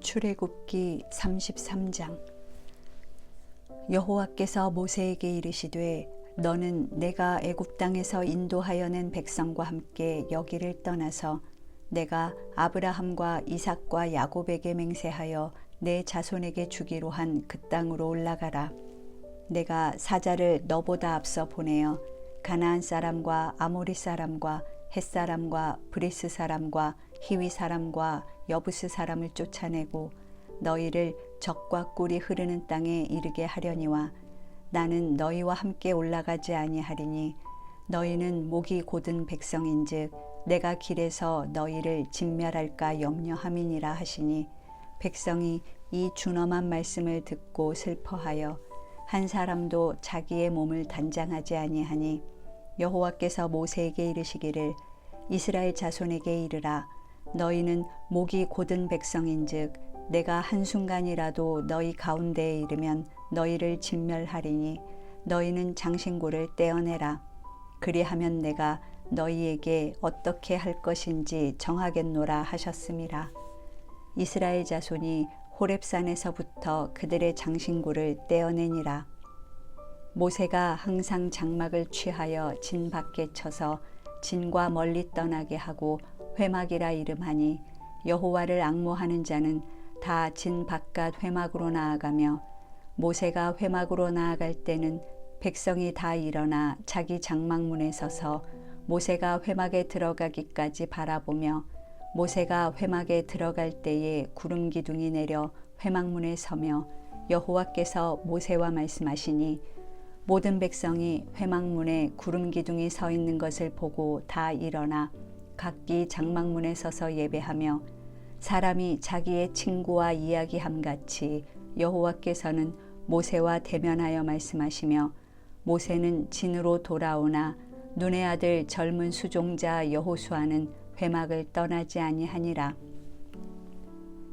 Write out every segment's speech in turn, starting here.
출애굽기 33장. 여호와께서 모세에게 이르시되 너는 내가 애굽 땅에서 인도하여 낸 백성과 함께 여기를 떠나서 내가 아브라함과 이삭과 야곱에게 맹세하여 내 자손에게 주기로 한 그 땅으로 올라가라. 내가 사자를 너보다 앞서 보내어 가나안 사람과 아모리 사람과 헷 사람과 브리스 사람과 히위 사람과 여부스 사람을 쫓아내고 너희를 적과 꿀이 흐르는 땅에 이르게 하려니와 나는 너희와 함께 올라가지 아니하리니 너희는 목이 곧은 백성인즉 내가 길에서 너희를 진멸할까 염려함이니라 하시니 백성이 이 준엄한 말씀을 듣고 슬퍼하여 한 사람도 자기의 몸을 단장하지 아니하니 여호와께서 모세에게 이르시기를 이스라엘 자손에게 이르라 너희는 목이 곧은 백성인즉 내가 한순간이라도 너희 가운데에 이르면 너희를 진멸하리니 너희는 장신구를 떼어내라. 그리하면 내가 너희에게 어떻게 할 것인지 정하겠노라 하셨음이라 이스라엘 자손이 호렙산에서부터 그들의 장신구를 떼어내니라. 모세가 항상 장막을 취하여 진 밖에 쳐서 진과 멀리 떠나게 하고 회막이라 이름하니 여호와를 악모하는 자는 다 진 바깥 회막으로 나아가며 모세가 회막으로 나아갈 때는 백성이 다 일어나 자기 장막문에 서서 모세가 회막에 들어가기까지 바라보며 모세가 회막에 들어갈 때에 구름 기둥이 내려 회막문에 서며 여호와께서 모세와 말씀하시니 모든 백성이 회막문에 구름 기둥이 서 있는 것을 보고 다 일어나 각기 장막문에 서서 예배하며 사람이 자기의 친구와 이야기함 같이 여호와께서는 모세와 대면하여 말씀하시며 모세는 진으로 돌아오나 눈의 아들 젊은 수종자 여호수아는 회막을 떠나지 아니하니라.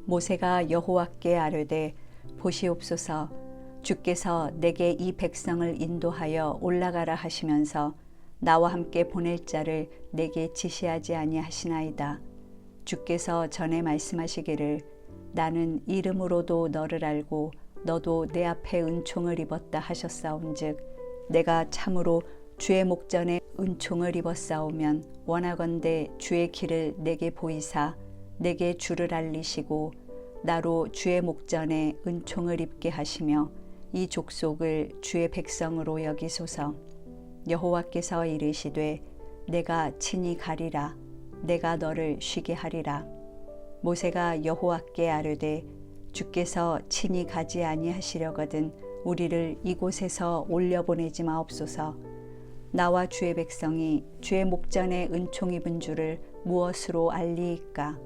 모세가 여호와께 아뢰되 보시옵소서. 주께서 내게 이 백성을 인도하여 올라가라 하시면서 나와 함께 보낼 자를 내게 지시하지 아니하시나이다. 주께서 전에 말씀하시기를 나는 이름으로도 너를 알고 너도 내 앞에 은총을 입었다 하셨사온즉 내가 참으로 주의 목전에 은총을 입었사오면 원하건대 주의 길을 내게 보이사 내게 주를 알리시고 나로 주의 목전에 은총을 입게 하시며 이 족속을 주의 백성으로 여기소서 여호와께서 이르시되 내가 친히 가리라. 내가 너를 쉬게 하리라. 모세가 여호와께 아뢰되 주께서 친히 가지 아니하시려거든 우리를 이곳에서 올려 보내지 마옵소서. 나와 주의 백성이 주의 목전에 은총 입은 줄을 무엇으로 알리이까?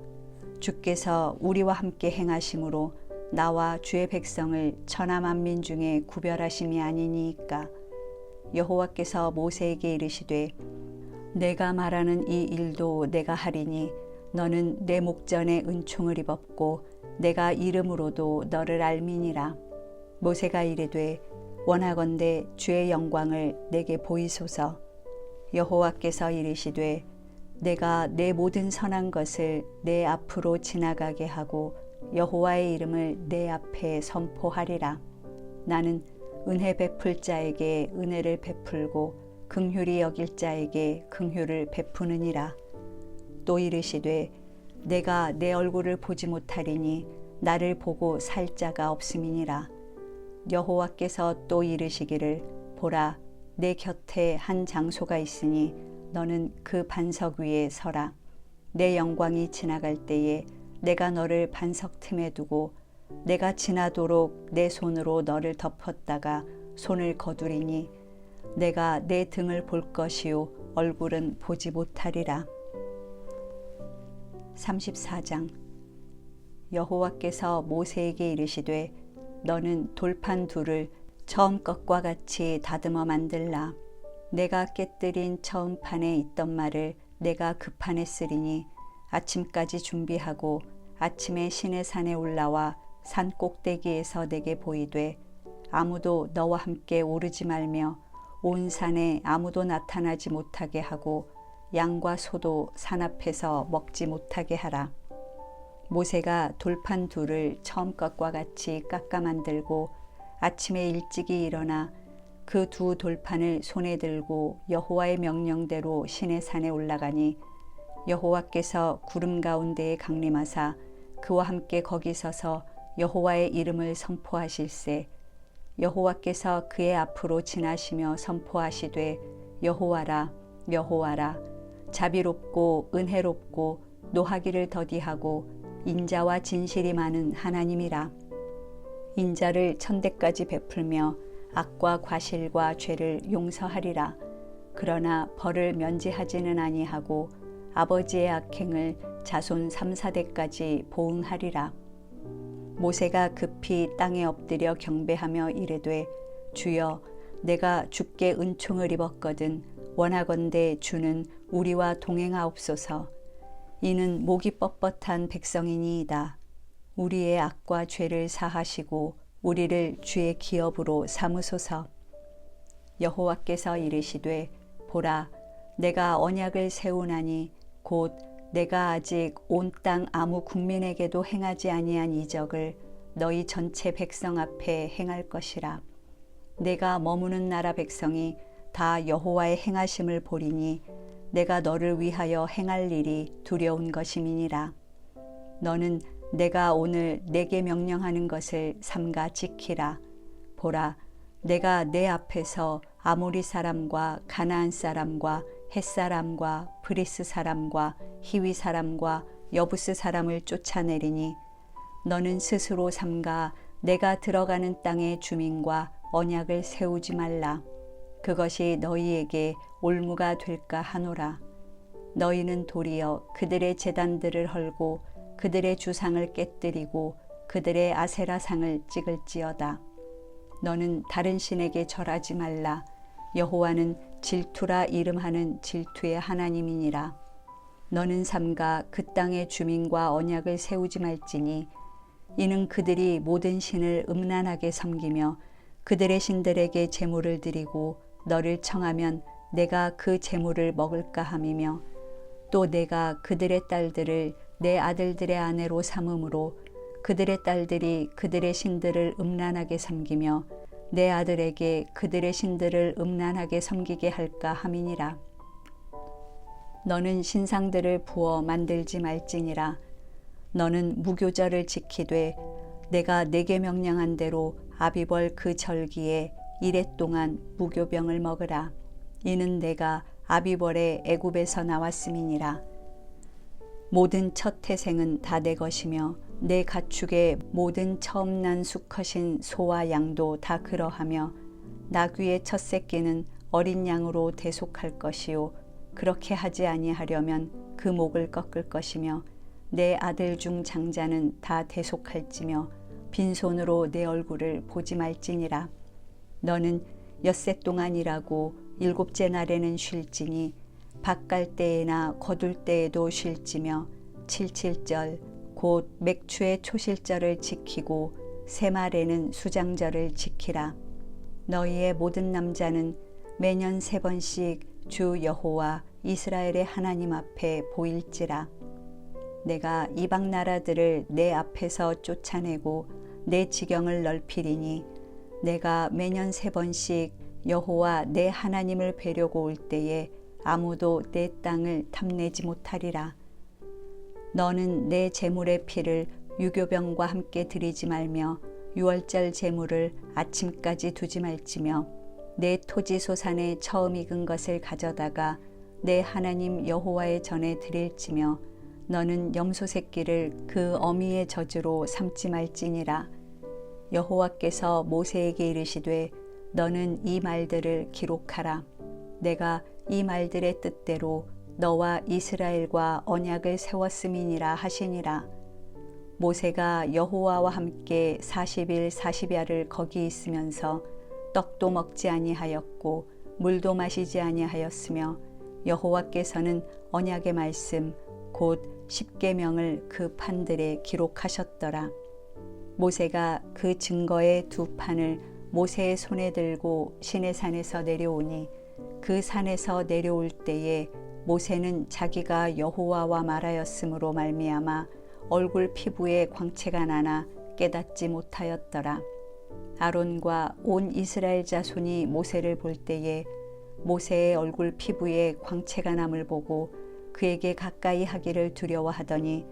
주께서 우리와 함께 행하심으로 나와 주의 백성을 천하 만민 중에 구별하심이 아니니이까 여호와께서 모세에게 이르시되 내가 말하는 이 일도 내가 하리니 너는 내 목전에 은총을 입었고 내가 이름으로도 너를 알미니라. 모세가 이르되 원하건대 주의 영광을 내게 보이소서. 여호와께서 이르시되 내가 내 모든 선한 것을 내 앞으로 지나가게 하고 여호와의 이름을 내 앞에 선포하리라. 나는 은혜 베풀 자에게 은혜를 베풀고 긍휼히 여길 자에게 긍휼을 베푸느니라. 또 이르시되 내가 내 얼굴을 보지 못하리니 나를 보고 살 자가 없음이니라. 여호와께서 또 이르시기를 보라 내 곁에 한 장소가 있으니 너는 그 반석 위에 서라. 내 영광이 지나갈 때에 내가 너를 반석 틈에 두고 내가 지나도록 내 손으로 너를 덮었다가 손을 거두리니 내가 내 등을 볼 것이요 얼굴은 보지 못하리라. 34장 여호와께서 모세에게 이르시되 너는 돌판 둘을 처음 것과 같이 다듬어 만들라. 내가 깨뜨린 처음 판에 있던 말을 내가 그 판에 쓰리니 아침까지 준비하고 아침에 신의 산에 올라와 산 꼭대기에서 내게 보이되 아무도 너와 함께 오르지 말며 온 산에 아무도 나타나지 못하게 하고 양과 소도 산 앞에서 먹지 못하게 하라. 모세가 돌판 둘을 처음 것과 같이 깎아 만들고 아침에 일찍이 일어나 그 두 돌판을 손에 들고 여호와의 명령대로 시내 산에 올라가니 여호와께서 구름 가운데에 강림하사 그와 함께 거기 서서 여호와의 이름을 선포하실세. 여호와께서 그의 앞으로 지나시며 선포하시되 여호와라 여호와라. 자비롭고 은혜롭고 노하기를 더디하고 인자와 진실이 많은 하나님이라. 인자를 천대까지 베풀며 악과 과실과 죄를 용서하리라. 그러나 벌을 면제하지는 아니하고 아버지의 악행을 자손 3, 4대까지 보응하리라 모세가 급히 땅에 엎드려 경배하며 이르되 주여 내가 주께 은총을 입었거든 원하건대 주는 우리와 동행하옵소서. 이는 목이 뻣뻣한 백성이니이다. 우리의 악과 죄를 사하시고 우리를 주의 기업으로 삼으소서. 여호와께서 이르시되 보라 내가 언약을 세우나니 곧 내가 아직 온 땅 아무 국민에게도 행하지 아니한 이적을 너희 전체 백성 앞에 행할 것이라. 내가 머무는 나라 백성이 다 여호와의 행하심을 보리니 내가 너를 위하여 행할 일이 두려운 것임이니라. 너는 내가 오늘 내게 명령하는 것을 삼가 지키라. 보라, 내가 내 앞에서 아모리 사람과 가나안 사람과 헷 사람과 브리스 사람과 히위 사람과 여부스 사람을 쫓아내리니 너는 스스로 삼가 내가 들어가는 땅의 주민과 언약을 세우지 말라. 그것이 너희에게 올무가 될까 하노라. 너희는 도리어 그들의 재단들을 헐고 그들의 주상을 깨뜨리고 그들의 아세라상을 찍을지어다. 너는 다른 신에게 절하지 말라. 여호와는 질투라 이름하는 질투의 하나님이니라. 너는 삼가 그 땅의 주민과 언약을 세우지 말지니 이는 그들이 모든 신을 음란하게 섬기며 그들의 신들에게 제물을 드리고 너를 청하면 내가 그 제물을 먹을까 함이며 또 내가 그들의 딸들을 내 아들들의 아내로 삼음으로 그들의 딸들이 그들의 신들을 음란하게 섬기며 내 아들에게 그들의 신들을 음란하게 섬기게 할까 함이니라. 너는 신상들을 부어 만들지 말지니라. 너는 무교절을 지키되 내가 내게 명령한 대로 아비벌 그 절기에 이래 동안 무교병을 먹으라. 이는 내가 아비벌의 애굽에서 나왔음이니라. 모든 첫 태생은 다 내 것이며 내 가축의 모든 처음 난 수컷인 소와 양도 다 그러하며 나귀의 첫 새끼는 어린 양으로 대속할 것이요. 그렇게 하지 아니하려면 그 목을 꺾을 것이며 내 아들 중 장자는 다 대속할지며 빈손으로 내 얼굴을 보지 말지니라. 너는 엿새 동안 일하고 일곱째 날에는 쉴지니 밭갈 때에나 거둘 때에도 쉴지며 칠칠절 곧 맥추의 초실절을 지키고 새말에는 수장절을 지키라 너희의 모든 남자는 매년 세 번씩 주 여호와 이스라엘의 하나님 앞에 보일지라 내가 이방 나라들을 내 앞에서 쫓아내고 내 지경을 넓히리니 내가 매년 세 번씩 여호와 내 하나님을 뵈려고 올 때에 아무도 내 땅을 탐내지 못하리라. 너는 내 재물의 피를 유교병과 함께 드리지 말며 유월절 재물을 아침까지 두지 말지며 내 토지 소산에 처음 익은 것을 가져다가 내 하나님 여호와의 전에 드릴지며 너는 염소 새끼를 그 어미의 저주로 삼지 말지니라. 여호와께서 모세에게 이르시되 너는 이 말들을 기록하라. 내가 이 말들의 뜻대로 너와 이스라엘과 언약을 세웠음이니라 하시니라. 모세가 여호와와 함께 40일 40야를 거기 있으면서 떡도 먹지 아니하였고 물도 마시지 아니하였으며 여호와께서는 언약의 말씀 곧 십계명을 그 판들에 기록하셨더라. 모세가 그 증거의 두 판을 모세의 손에 들고 시내산에서 내려오니 그 산에서 내려올 때에 모세는 자기가 여호와와 말하였으므로 말미암아 얼굴 피부에 광채가 나나 깨닫지 못하였더라. 아론과 온 이스라엘 자손이 모세를 볼 때에 모세의 얼굴 피부에 광채가 남을 보고 그에게 가까이 하기를 두려워하더니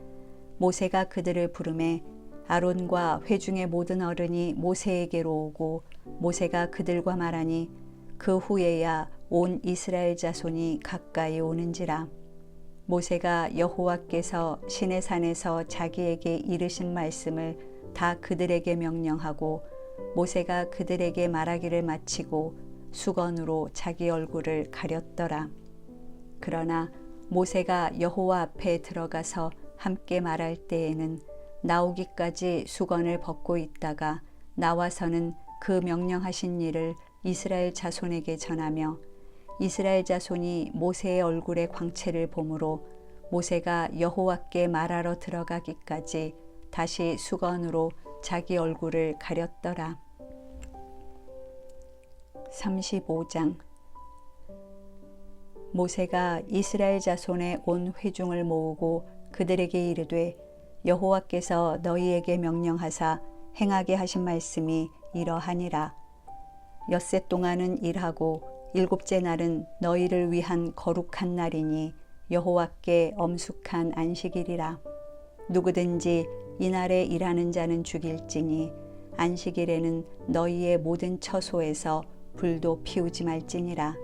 모세가 그들을 부르매 아론과 회중의 모든 어른이 모세에게로 오고 모세가 그들과 말하니 그 후에야 온 이스라엘 자손이 가까이 오는지라. 모세가 여호와께서 시내 산에서 자기에게 이르신 말씀을 다 그들에게 명령하고 모세가 그들에게 말하기를 마치고 수건으로 자기 얼굴을 가렸더라. 그러나 모세가 여호와 앞에 들어가서 함께 말할 때에는 나오기까지 수건을 벗고 있다가 나와서는 그 명령하신 일을 이스라엘 자손에게 전하며 이스라엘 자손이 모세의 얼굴에 광채를 보므로 모세가 여호와께 말하러 들어가기까지 다시 수건으로 자기 얼굴을 가렸더라. 35장 모세가 이스라엘 자손의 온 회중을 모으고 그들에게 이르되 여호와께서 너희에게 명령하사 행하게 하신 말씀이 이러하니라 엿새 동안은 일하고 일곱째 날은 너희를 위한 거룩한 날이니 여호와께 엄숙한 안식일이라. 누구든지 이날에 일하는 자는 죽일지니 안식일에는 너희의 모든 처소에서 불도 피우지 말지니라.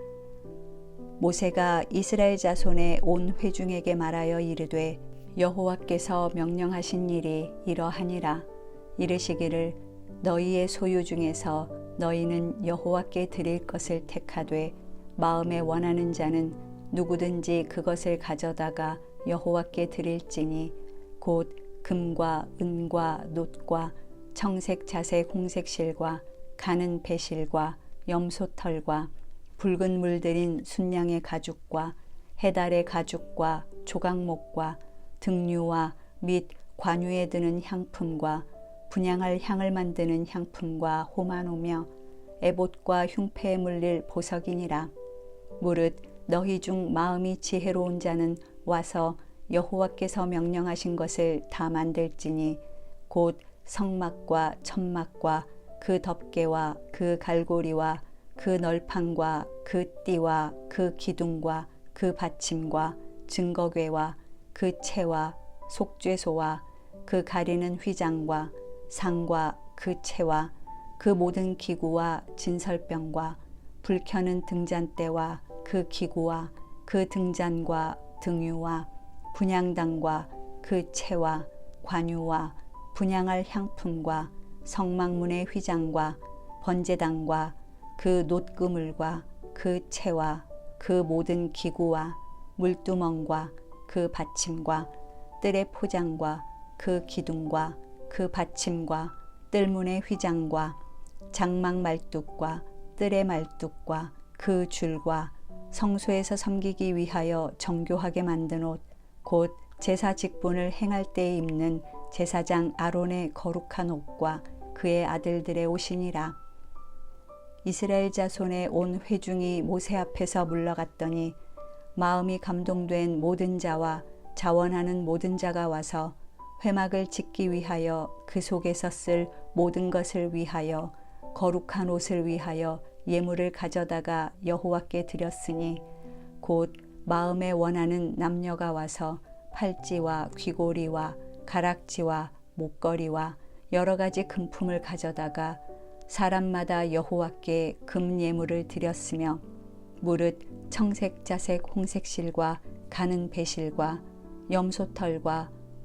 모세가 이스라엘 자손의 온 회중에게 말하여 이르되 여호와께서 명령하신 일이 이러하니라. 이르시기를 너희의 소유 중에서 너희는 여호와께 드릴 것을 택하되 마음에 원하는 자는 누구든지 그것을 가져다가 여호와께 드릴지니 곧 금과 은과 놋과 청색 자색 홍색 실과 가는 배실과 염소털과 붉은 물들인 순양의 가죽과 해달의 가죽과 조각목과 등류와 및 관유에 드는 향품과 분양할 향을 만드는 향품과 호마노며 에봇과 흉패에 물릴 보석이니라. 무릇 너희 중 마음이 지혜로운 자는 와서 여호와께서 명령하신 것을 다 만들지니 곧 성막과 천막과 그 덮개와 그 갈고리와 그 널판과 그 띠와 그 기둥과 그 받침과 증거궤와 그 채와 속죄소와 그 가리는 휘장과 상과 그 채와 그 모든 기구와 진설병과 불켜는 등잔대와 그 기구와 그 등잔과 등유와 분양당과 그 채와 관유와 분양할 향품과 성막문의 휘장과 번제당과 그 놋그물과 그 채와 그 모든 기구와 물두멍과 그 받침과 뜰의 포장과 그 기둥과 그 받침과 뜰문의 휘장과 장막 말뚝과 뜰의 말뚝과 그 줄과 성소에서 섬기기 위하여 정교하게 만든 옷, 곧 제사 직분을 행할 때에 입는 제사장 아론의 거룩한 옷과 그의 아들들의 옷이니라. 이스라엘 자손의 온 회중이 모세 앞에서 물러갔더니 마음이 감동된 모든 자와 자원하는 모든 자가 와서 회막을 짓기 위하여 그 속에서 쓸 모든 것을 위하여 거룩한 옷을 위하여 예물을 가져다가 여호와께 드렸으니 곧 마음에 원하는 남녀가 와서 팔찌와 귀고리와 가락지와 목걸이와 여러 가지 금품을 가져다가 사람마다 여호와께 금 예물을 드렸으며 무릇 청색 자색 홍색 실과 가는 배실과 염소털과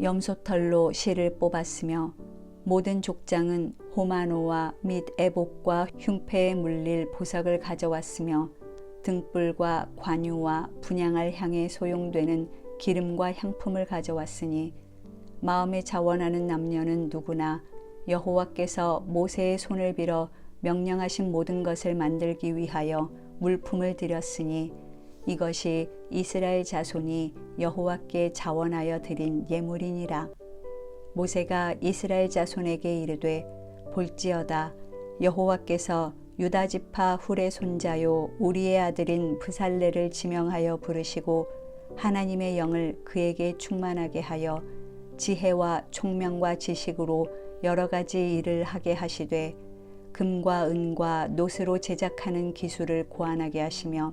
염소털로 실을 뽑았으며 모든 족장은 호마노와 및 애복과 흉패에 물릴 보석을 가져왔으며 등불과 관유와 분양할 향에 소용되는 기름과 향품을 가져왔으니 마음에 자원하는 남녀는 누구나 여호와께서 모세의 손을 빌어 명령하신 모든 것을 만들기 위하여 물품을 드렸으니 이것이 이스라엘 자손이 여호와께 자원하여 드린 예물이니라. 모세가 이스라엘 자손에게 이르되 볼지어다 여호와께서 유다 지파 훌의 손자요 우리의 아들인 부살레를 지명하여 부르시고 하나님의 영을 그에게 충만하게 하여 지혜와 총명과 지식으로 여러 가지 일을 하게 하시되 금과 은과 노스로 제작하는 기술을 고안하게 하시며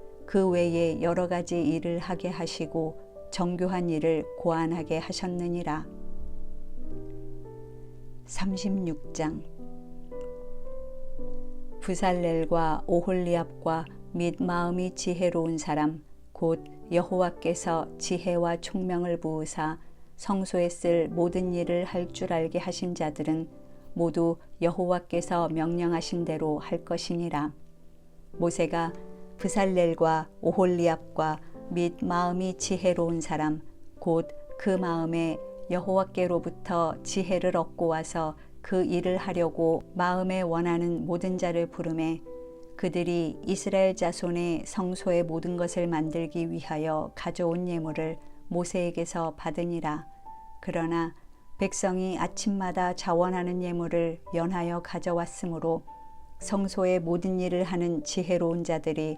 그 외에 여러 가지 일을 하게 하시고 정교한 일을 고안하게 하셨느니라. 36장 부살렐과 오홀리압과 및 마음이 지혜로운 사람 곧 여호와께서 지혜와 총명을 부으사 성소에 쓸 모든 일을 할 줄 알게 하신 자들은 모두 여호와께서 명령하신 대로 할 것이니라 모세가 부살렐과 오홀리압과 및 마음이 지혜로운 사람 곧 그 마음에 여호와께로부터 지혜를 얻고 와서 그 일을 하려고 마음에 원하는 모든 자를 부르매 그들이 이스라엘 자손의 성소의 모든 것을 만들기 위하여 가져온 예물을 모세에게서 받으니라. 그러나 백성이 아침마다 자원하는 예물을 연하여 가져왔으므로 성소의 모든 일을 하는 지혜로운 자들이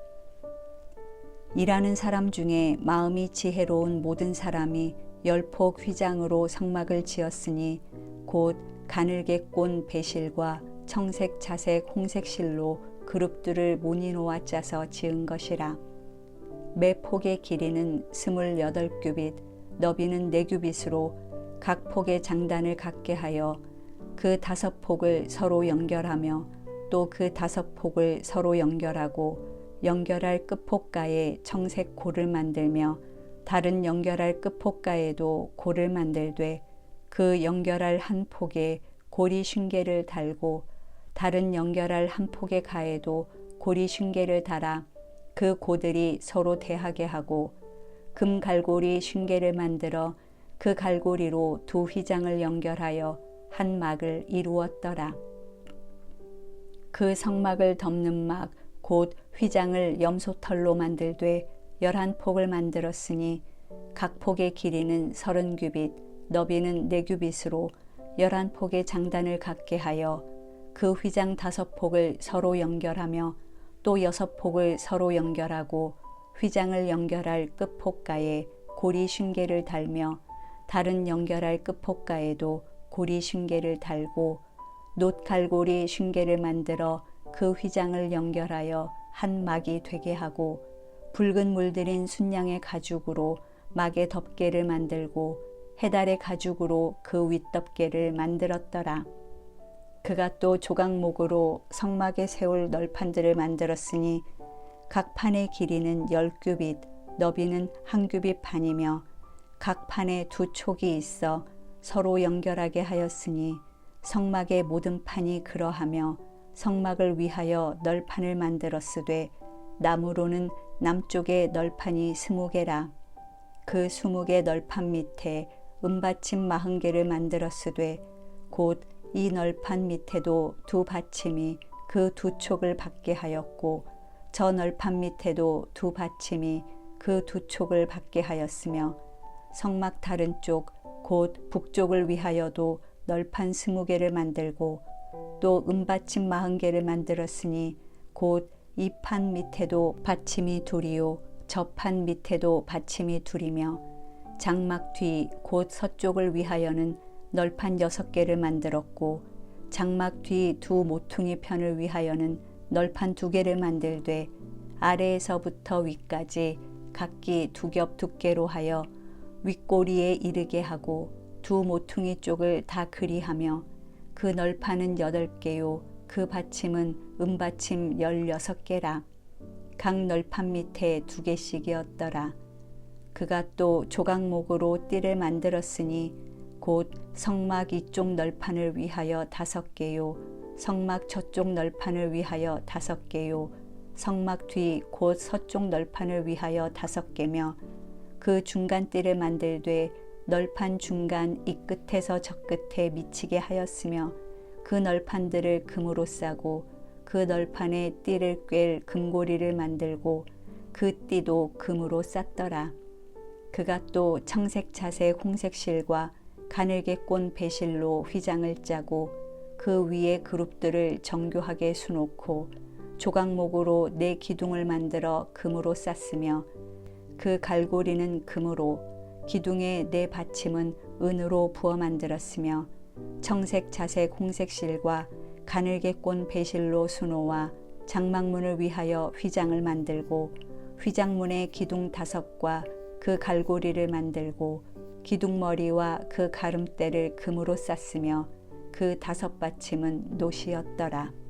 일하는 사람 중에 마음이 지혜로운 모든 사람이 열폭 휘장으로 성막을 지었으니 곧 가늘게 꼰 배실과 청색, 자색, 홍색 실로 그룹들을 모니 놓아 짜서 지은 것이라. 매 폭의 길이는 스물여덟 규빗, 너비는 네 규빗으로 각 폭의 장단을 갖게 하여 그 다섯 폭을 서로 연결하며 또 그 다섯 폭을 서로 연결하고 연결할 끝폭가에 청색 골을 만들며 다른 연결할 끝폭가에도 골을 만들되 그 연결할 한 폭에 고리 쉰개를 달고 다른 연결할 한 폭의 가에도 고리 쉰개를 달아 그 고들이 서로 대하게 하고 금 갈고리 쉰개를 만들어 그 갈고리로 두 휘장을 연결하여 한 막을 이루었더라. 그 성막을 덮는 막 곧 휘장을 염소털로 만들되 열한 폭을 만들었으니 각 폭의 길이는 서른 규빗, 너비는 네 규빗으로 열한 폭의 장단을 갖게 하여 그 휘장 다섯 폭을 서로 연결하며 또 여섯 폭을 서로 연결하고 휘장을 연결할 끝폭가에 고리 쉰개를 달며 다른 연결할 끝폭가에도 고리 쉰개를 달고 놋갈고리 쉰개를 만들어 그 휘장을 연결하여 한 막이 되게 하고 붉은 물들인 순양의 가죽으로 막의 덮개를 만들고 해달의 가죽으로 그 윗덮개를 만들었더라. 그가 또 조각목으로 성막에 세울 널판들을 만들었으니 각 판의 길이는 열 규빗, 너비는 한 규빗 반이며 각 판에 두 촉이 있어 서로 연결하게 하였으니 성막의 모든 판이 그러하며 성막을 위하여 널판을 만들었으되 나무로는 남쪽에 널판이 스무 개라. 그 스무 개 널판 밑에 은받침 마흔 개를 만들었으되 곧 이 널판 밑에도 두 받침이 그 두 촉을 받게 하였고 저 널판 밑에도 두 받침이 그 두 촉을 받게 하였으며 성막 다른 쪽 곧 북쪽을 위하여도 널판 스무 개를 만들고 또 은받침 마흔 개를 만들었으니 곧 이 판 밑에도 받침이 둘이요 저판 밑에도 받침이 둘이며 장막 뒤 곧 서쪽을 위하여는 널판 여섯 개를 만들었고 장막 뒤 두 모퉁이 편을 위하여는 널판 두 개를 만들되 아래에서부터 위까지 각기 두 겹 두께로 하여 윗꼬리에 이르게 하고 두 모퉁이 쪽을 다 그리하며 그 널판은 여덟 개요. 그 받침은 은받침 열여섯 개라. 각 널판 밑에 두 개씩이었더라. 그가 또 조각목으로 띠를 만들었으니 곧 성막 이쪽 널판을 위하여 다섯 개요. 성막 저쪽 널판을 위하여 다섯 개요. 성막 뒤 곧 서쪽 널판을 위하여 다섯 개며 그 중간 띠를 만들되 널판 중간 이 끝에서 저 끝에 미치게 하였으며 그 널판들을 금으로 싸고 그 널판에 띠를 꿰 금고리를 만들고 그 띠도 금으로 쌌더라. 그가 또 청색 자색 홍색 실과 가늘게 꼰 배실로 휘장을 짜고 그 위에 그룹들을 정교하게 수놓고 조각목으로 네 기둥을 만들어 금으로 쌌으며 그 갈고리는 금으로 기둥의 네 받침은 은으로 부어 만들었으며 청색 자색 홍색 실과 가늘게 꼰 배실로 수놓아 장막문을 위하여 휘장을 만들고 휘장문의 기둥 다섯과 그 갈고리를 만들고 기둥머리와 그 가름대를 금으로 쌌으며 그 다섯 받침은 노시였더라.